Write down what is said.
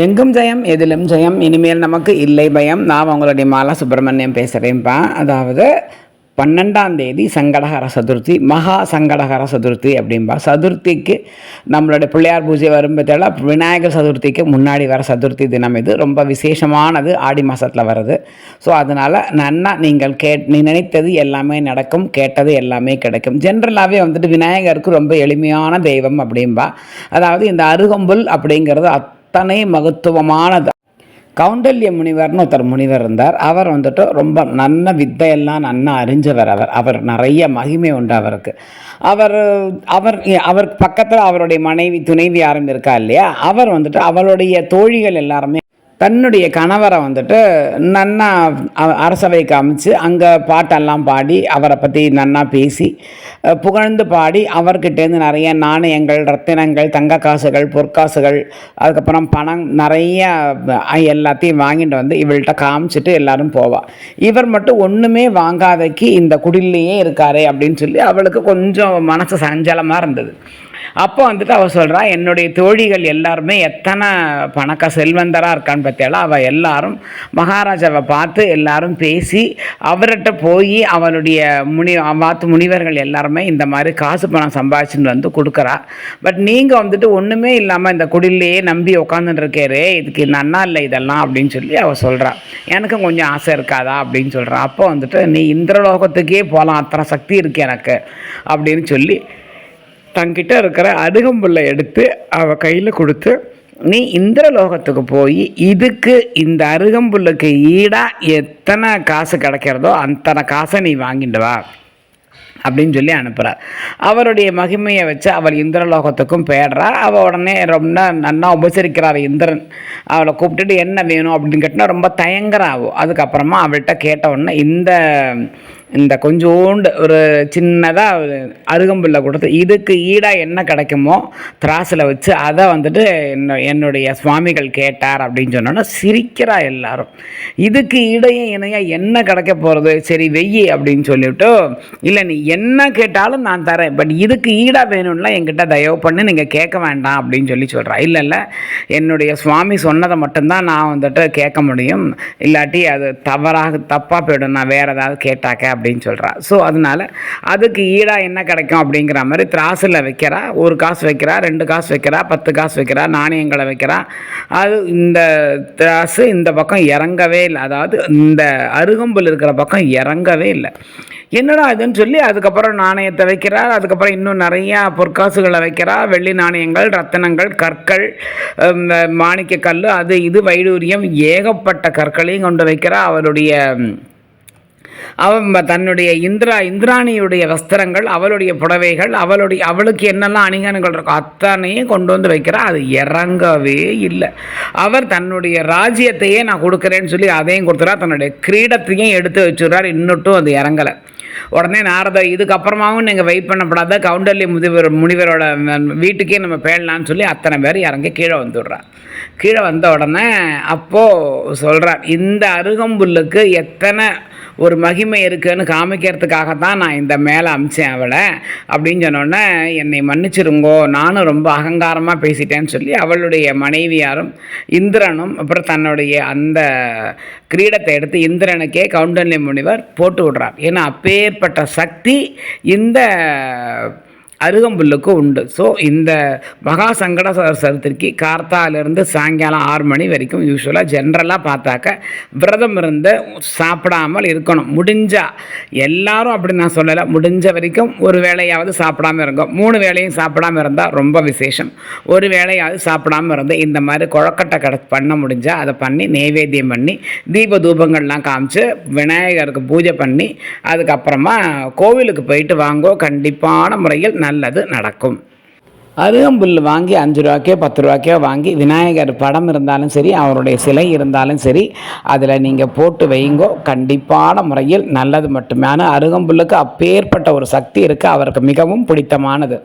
எங்கும் ஜெயம் எதிலும் ஜெயம் இனிமேல் நமக்கு இல்லை பயம். நான் உங்களுடைய மாலா சுப்பிரமணியம் பேசுகிறேன்ப்பா அதாவது பன்னெண்டாம் தேதி சங்கடஹர சதுர்த்தி மகா சங்கடஹர சதுர்த்தி அப்படின்பா. சதுர்த்திக்கு நம்மளுடைய பிள்ளையார் பூஜை வரும்போதெல்ல விநாயகர் சதுர்த்திக்கு முன்னாடி வர சதுர்த்தி தினம் இது. ரொம்ப விசேஷமானது ஆடி மாதத்தில் வருது ஸோ அதனால் நன்னா நீங்கள் கேட் நீ நினைத்தது எல்லாமே நடக்கும் கேட்டது எல்லாமே கிடைக்கும். ஜென்ரலாகவே வந்துட்டு விநாயகருக்கு ரொம்ப எளிமையான தெய்வம் அப்படின்பா. அதாவது இந்த அருகம்புல் அப்படிங்கிறது அத்தனை மகத்துவமானது. கௌண்டல்ய முனிவர்னு ஒருத்தர் முனிவர் இருந்தார். அவர் வந்துட்டு ரொம்ப நல்ல வித்தையெல்லாம் நன்னா அறிஞ்சவர் அவர். அவர் நிறைய மகிமை உண்டு அவருக்கு. அவர் அவர் அவர் பக்கத்தில் அவருடைய மனைவி துணைவி யாரும் இருக்கா இல்லையா? அவர் வந்துட்டு அவருடைய தோழிகள் எல்லாருமே தன்னுடைய கணவரை வந்துட்டு நன்னா அரசவைக்கு அமைச்சு அங்கே பாட்டெல்லாம் பாடி அவரை பற்றி நன்னா பேசி புகழ்ந்து பாடி அவர்கிட்டேருந்து நிறைய நாணயங்கள் ரத்தினங்கள் தங்க காசுகள் பொற்காசுகள் அதுக்கப்புறம் பணம் நிறைய எல்லாத்தையும் வாங்கிட்டு வந்து இவள்கிட்ட காமிச்சிட்டு எல்லாரும் போவா. இவர் மட்டும் ஒன்றுமே வாங்காதக்கு இந்த குடிலேயே இருக்காரே அப்படின்னு சொல்லி அவளுக்கு கொஞ்சம் மனசு சஞ்சலமாக இருந்தது. அப்போ வந்துட்டு அவள் சொல்கிறா என்னுடைய தோழிகள் எல்லாருமே எத்தனை பணக்க செல்வந்தராக இருக்கான்னு பார்த்தியால அவள் எல்லாரும் மகாராஜாவை பார்த்து எல்லாரும் பேசி அவர்கிட்ட போய் அவளுடைய முனி பார்த்து முனிவர்கள் எல்லாருமே இந்த மாதிரி காசு பணம் சம்பாதிச்சுன்னு வந்து கொடுக்குறா. பட் நீங்கள் வந்துட்டு ஒன்றுமே இல்லாமல் இந்த குடிலேயே நம்பி உட்காந்துட்டு இருக்கேரே இதுக்கு நன்னா இல்லை இதெல்லாம் அப்படின்னு சொல்லி அவள் சொல்கிறா எனக்கும் கொஞ்சம் ஆசை இருக்காதா? அப்படின்னு சொல்கிறா அப்போ வந்துட்டு நீ இந்திரலோகத்துக்கே போகலாம் அத்தனை சக்தி இருக்கு எனக்கு அப்படின்னு சொல்லி தங்கிட்ட இருக்கிற அருகம்புல்லை எடுத்து அவள் கையில் கொடுத்து நீ இந்திரலோகத்துக்கு போய் இதுக்கு இந்த அருகம்புல்லுக்கு ஈடாக எத்தனை காசு கிடைக்கிறதோ அத்தனை காசை நீ வாங்கிட்டு வா அப்படின்னு சொல்லி அனுப்புகிறார் அவருடைய மகிமையை வச்சு அவள் இந்திரலோகத்துக்கும் போயிடுறா. அவள் உடனே ரொம்ப நன்னா உபசரிக்கிறார் இந்திரன். அவளை கூப்பிட்டுட்டு என்ன வேணும்? அப்படின்னு கேட்டினா ரொம்ப தயங்குறாவோ. அதுக்கப்புறமா அவள்கிட்ட கேட்ட உடனே இந்த இந்த கொஞ்சோண்டு ஒரு சின்னதாக ஒரு கொடுத்து இதுக்கு ஈடாக என்ன கிடைக்குமோ திராசில் வச்சு அதை வந்துட்டு என்ன என்னுடைய சுவாமிகள் கேட்டார் அப்படின்னு சொன்னோன்னா சிரிக்கிறா எல்லாரும். இதுக்கு இடையே இணையாக என்ன கிடைக்க போகிறது சரி வெய்யி அப்படின்னு சொல்லிவிட்டு இல்லை நீ என்ன கேட்டாலும் நான் தரேன். பட் இதுக்கு ஈடாக வேணும்னா என்கிட்ட தயவு பண்ணி நீங்கள் கேட்க வேண்டாம் அப்படின்னு சொல்லி சொல்கிறா இல்லை இல்லை. என்னுடைய சுவாமி சொன்னதை மட்டும்தான் நான் வந்துட்டு கேட்க முடியும். இல்லாட்டி அது தவறாக தப்பாக போயிடும். நான் வேறு ஏதாவது கேட்டாக்க அப்படின்னு சொல்கிறா ஸோ அதனால் அதுக்கு ஈடாக என்ன கிடைக்கும் அப்படிங்கிற மாதிரி திராசில் வைக்கிறா. ஒரு காசு வைக்கிறா ரெண்டு காசு வைக்கிறா பத்து காசு வைக்கிறா நாணயங்களை வைக்கிறா. அது இந்த திராசு இந்த பக்கம் இறங்கவே இல்லை. அதாவது இந்த அருகம்புல் இருக்கிற பக்கம் இறங்கவே இல்லை. என்னடா இதுன்னு சொல்லி அதுக்கப்புறம் நாணயத்தை வைக்கிறார் அதுக்கப்புறம் இன்னும் நிறையா பொற்காசுகளை வைக்கிறா. வெள்ளி நாணயங்கள் ரத்தினங்கள் கற்கள் மாணிக்க கல் அது இது வைடூரியம். ஏகப்பட்ட கற்களையும் கொண்டு வைக்கிறா. அவருடைய அவன் தன்னுடைய இந்திரா இந்திராணியுடைய வஸ்திரங்கள் அவளுடைய புடவைகள் அவளுடைய அவளுக்கு என்னெல்லாம் அணிகலன்கள் இருக்கோ அத்தனையும் கொண்டு வந்து வைக்கிறா. அது இறங்கவே இல்லை. அவர் தன்னுடைய ராஜ்யத்தையே நான் கொடுக்குறேன்னு சொல்லி அதையும் கொடுத்துறா. தன்னுடைய கிரீடத்தையும் எடுத்து வச்சுடுறார். இன்னொட்டும் அது இறங்கலை. உடனே நாரத இதுக்கப்புறமாவும் நீங்கள் வெயிட் பண்ணப்படாத. கவுண்டல்லி முதிவர் முனிவரோட வீட்டுக்கே நம்ம பேடலான்னு சொல்லி அத்தனை பேர் இறங்கி கீழே வந்துடுறார். கீழே வந்த உடனே அப்போது சொல்கிறார் இந்த அருகம்புல்லுக்கு எத்தனை ஒரு மகிமை இருக்குன்னு காமிக்கிறதுக்காக தான் நான் இந்த மேலே அமிச்சேன் அவளை. அப்படின்னு சொன்னோடனே என்னை மன்னிச்சிருங்கோ நானும் ரொம்ப அகங்காரமாக பேசிட்டேன்னு சொல்லி அவளுடைய மனைவியாரும் இந்திரனும் அப்புறம் தன்னுடைய அந்த கிரீடத்தை எடுத்து இந்திரனுக்கே கவுண்டல்ய முனிவர் போட்டு விடுறார். ஏன்னா அப்பேற்பட்ட சக்தி இந்த அருகம்புல்லுக்கு உண்டு. ஸோ இந்த மகா சங்கட சரத்திற்கு சதுர்த்திக்கு கார்த்தாலேருந்து சாயங்காலம் ஆறு மணி வரைக்கும் யூஸ்வலாக ஜென்ரலாக பார்த்தாக்க விரதம் இருந்து சாப்பிடாமல் இருக்கணும். முடிஞ்சால் எல்லாரும் அப்படி நான் சொல்லலை முடிஞ்ச வரைக்கும் ஒரு வேளையாவது சாப்பிடாம இருக்கும் மூணு வேளையும் சாப்பிடாம இருந்தால் ரொம்ப விசேஷம். ஒரு வேளையாவது சாப்பிடாம இருந்து இந்த மாதிரி குழக்கட்டை கடை பண்ண முடிஞ்சால் அதை பண்ணி நெய்வேத்தியம் பண்ணி தீப தூபங்கள்லாம் காமிச்சு விநாயகருக்கு பூஜை பண்ணி அதுக்கப்புறமா கோவிலுக்கு போயிட்டு வாங்கோ. கண்டிப்பான முறையில் நல்லது நடக்கும். அருகம்புல் வாங்கி அஞ்சு ரூபாய்க்கோ பத்து ரூபாய்க்கோ வாங்கி விநாயகர் படம் இருந்தாலும் சரி அவருடைய சிலை இருந்தாலும் சரி அதில் நீங்கள் போட்டு வைங்கோ. கண்டிப்பான முறையில் நல்லது மட்டுமே. ஆனால் அருகம்புல்லுக்கு அப்பேற்பட்ட ஒரு சக்தி இருக்குது அவருக்கு மிகவும் பிடித்தமானது.